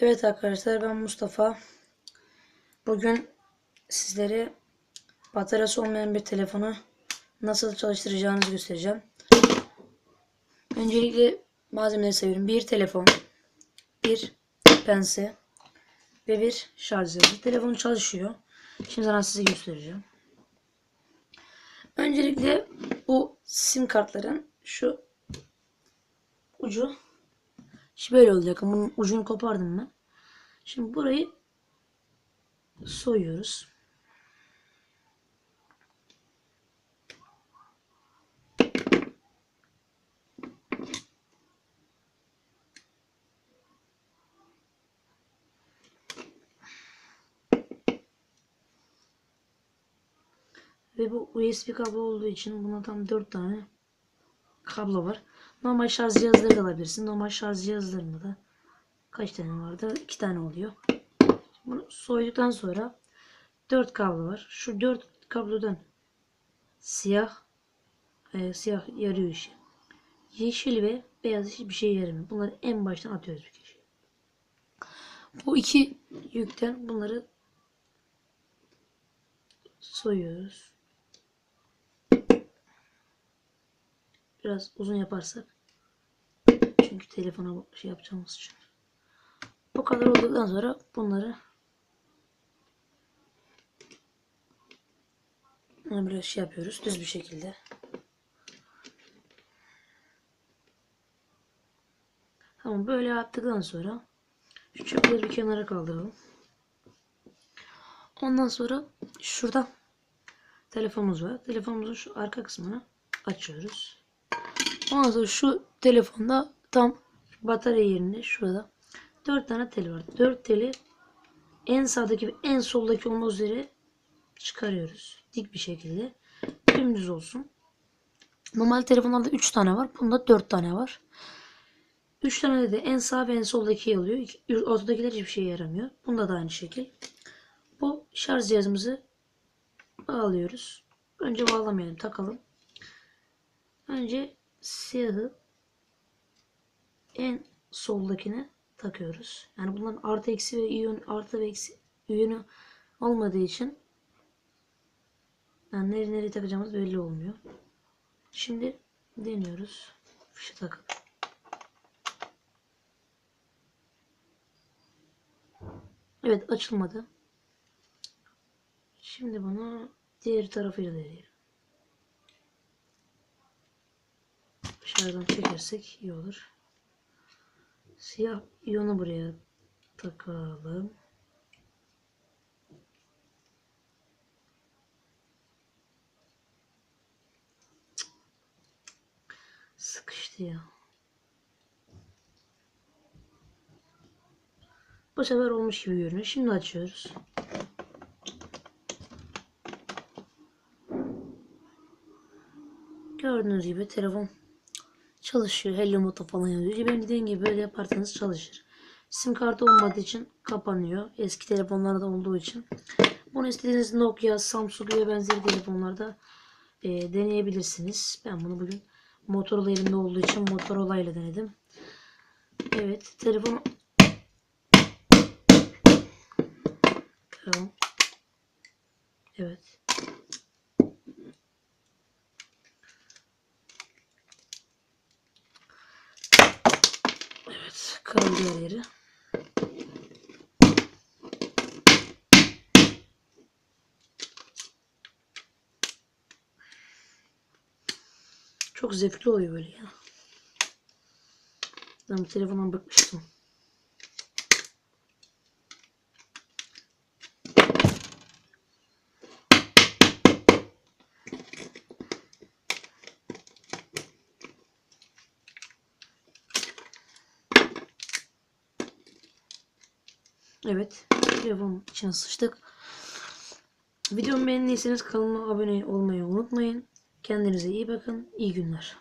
Evet arkadaşlar ben Mustafa. Bugün sizlere bataryası olmayan bir telefonu nasıl çalıştıracağınızı göstereceğim. Öncelikle malzemeleri sayıyorum. Bir telefon, bir pense ve bir şarj cihazı. Telefon çalışıyor. Şimdi ben size göstereceğim. Öncelikle bu sim kartların şu ucu Şimdi böyle olacak. Bunun ucunu kopardım ben. Şimdi burayı soyuyoruz. Ve bu USB kablo olduğu için buna tam 4 tane kablo var. Normal şarj cihazları alabilirsin. Normal şarj cihazlarında da kaç tane vardı? 2 tane oluyor. Bunu soyduktan sonra 4 kablo var. Şu 4 kablodan siyah e, siyah yarıyor işi. Yeşil ve beyaz hiçbir şey yaramıyor. Bunları en baştan atıyoruz bir kişi. Bu iki yükten bunları soyuyoruz. Biraz uzun yaparsak. Çünkü telefona şey yapacağımız için. Bu kadar olduktan sonra bunları biraz şey yapıyoruz. Düz bir şekilde. Tamam böyle yaptıktan sonra şu çöpleri bir kenara kaldıralım. Ondan sonra şurada telefonumuz var. Telefonumuzun şu arka kısmını açıyoruz. Ondan sonra şu telefonda tam batarya yerinde şurada 4 tane tel var. 4 teli en sağdaki ve en soldaki olmak üzere çıkarıyoruz. Dik bir şekilde. Dümdüz olsun. Normal telefonlarda 3 tane var. Bunda 4 tane var. 3 tane de en sağ ve en soldaki alıyor. Ortadakiler hiçbir şeye yaramıyor. Bunda da aynı şekil. Bu şarj cihazımızı bağlıyoruz. Önce bağlamayalım. Takalım. Önce siyahı en soldakine takıyoruz. Yani bunların artı eksi ve iyon artı ve eksi iyonu olmadığı için yani nereye nereye takacağımız belli olmuyor. Şimdi deniyoruz. Fişi takıp. Evet açılmadı. Şimdi bunu diğer tarafıyla deneyelim. Dışarıdan çekersek iyi olur. Siyah iyonu buraya takalım. Sıkıştı ya. Bu sefer olmuş gibi görünüyor. Şimdi açıyoruz. Gördüğünüz gibi telefon çalışıyor. Hello Moto falan yazıyor. Ben dediğim gibi böyle yaparsanız çalışır. Sim kartı olmadığı için kapanıyor. Eski telefonlarda olduğu için. Bunu istediğiniz Nokia, Samsung ve benzeri telefonlarda e, deneyebilirsiniz. Ben bunu bugün Motorola elimde olduğu için Motorola ile denedim. Evet. Telefon. Evet. Evet. Kaldı her yeri. Çok zevkli oluyor böyle ya. Ben telefondan bıkmıştım. Evet. Telefonun içine sıçtık. Videomu beğendiyseniz kanalıma abone olmayı unutmayın. Kendinize iyi bakın. İyi günler.